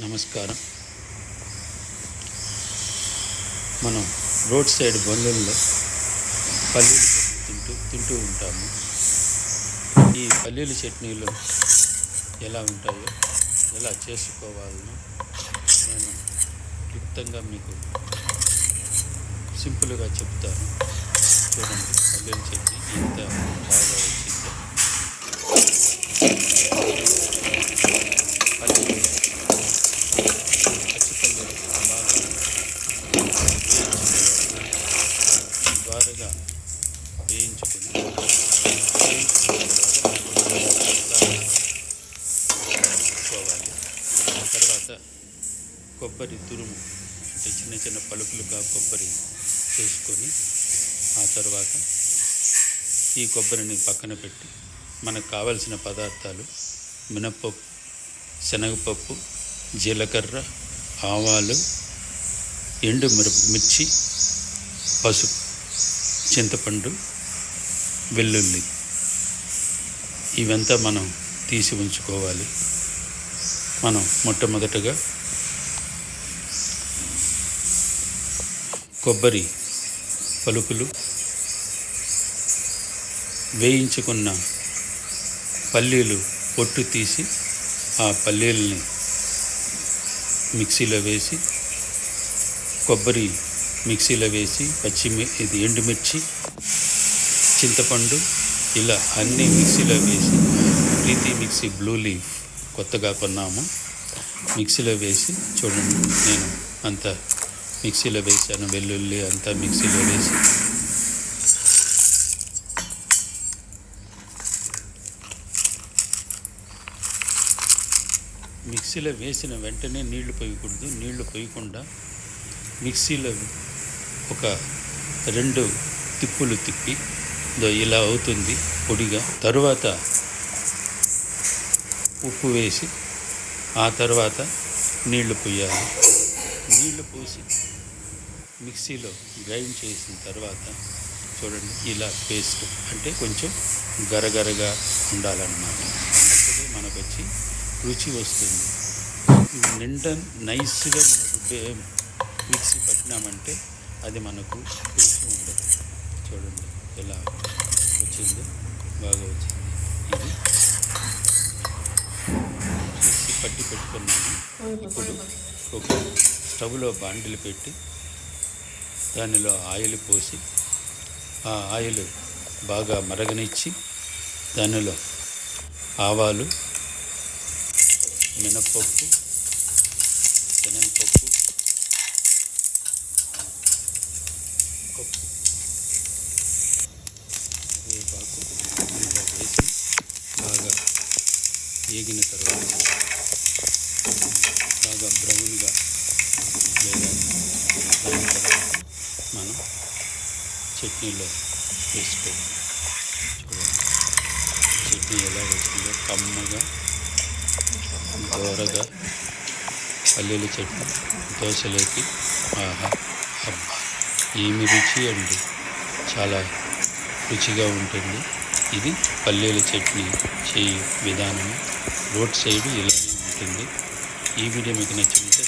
నమస్కారం. మనం road side బండ్లలో పల్లీలు తింటూ తింటూ ఉంటాము. ఈ పల్లీలు చట్నీలు ఎలా ఉంటాయో ఎలా చేసుకోవాలనో నేను క్లుప్తంగా మీకు సింపుల్గా చెప్తాను. చూడండి పల్లీలు చట్నీ ఎంత బాగా వచ్చిందో పల్లీలు పచ్చిపల్లీలు బాగా వేయించుకోవాలి వేయించుకుని వేయించుకోవాలి తర్వాత తర్వాత కొబ్బరి తురుము అంటే చిన్న చిన్న పలుకులుగా కొబ్బరి చేసుకొని ఆ తర్వాత ఈ కొబ్బరిని పక్కన పెట్టి మనకు కావలసిన పదార్థాలు మినప్పప్పు శనగపప్పు జీలకర్ర ఆవాలు ఎండు మిర మిర్చి పసుపు చింతపండు వెల్లుల్లి ఇవంతా మనం తీసి ఉంచుకోవాలి. మనం మొట్టమొదటగా కొబ్బరి పలుకులు వేయించుకున్న పల్లీలు పొట్టు తీసి ఆ పల్లీలని మిక్సీలో వేసి కొబ్బరి మిక్సీలో వేసి పచ్చిమి ఇది ఎండుమిర్చి చింతపండు ఇలా అన్నీ మిక్సీలో వేసి ప్రీతి మిక్సీ బ్లూ లీఫ్ కొత్తగా కొన్నాము. మిక్సీలో వేసి చూడండి నేను అంత మిక్సీలో వేసాను వెల్లుల్లి అంతా మిక్సీలో వేసి. మిక్సీలో వేసిన వెంటనే నీళ్ళు పోయకూడదు నీళ్ళు పోయకుండా మిక్సీలో ఒక రెండు తిప్పులు తిప్పి ఇలా అవుతుంది పొడిగా. తరువాత ఉప్పు వేసి ఆ తర్వాత నీళ్ళు పోయాలి. నీళ్ళు పోసి మిక్సీలో గ్రైండ్ చేసిన తర్వాత చూడండి ఇలా పేస్ట్ అంటే కొంచెం గరగరగా ఉండాలన్నమాట. అప్పుడే మనకు వచ్చి రుచి వస్తుంది. నిండా నైస్గా మనకు మిక్సీ పట్టినామంటే అది మనకు తెలిసి ఉండదు. చూడండి ఎలా వచ్చిందో బాగా వచ్చింది. ఇది మిక్సీ పట్టి పెట్టుకున్నాను. ఇప్పుడు ఒక స్టవ్లో బాండిలు పెట్టి దానిలో ఆయిల్ పోసి ఆ ఆయిల్ బాగా మరగనిచ్చి దానిలో ఆవాలు మినపప్పు శనగపప్పు పప్పు వేపాకు ఇలా వేసి బాగా వేగిన తర్వాత బాగా బ్రౌన్గా వేగాలి దాని తర్వాత మనం చట్నీలో వేసుకోవాలి చట్నీ ఎలా వచ్చిందో కమ్మగా దోరగా పల్లీల చట్నీ దోశలోకి ఆహా అబ్బా ఏమి రుచి అండి. చాలా రుచిగా ఉంటుంది. ఇది పల్లీల చట్నీ చేయి విధానం. రోడ్ సైడ్ ఇలా ఉంటుంది. ఈ వీడియో మీకు నచ్చితే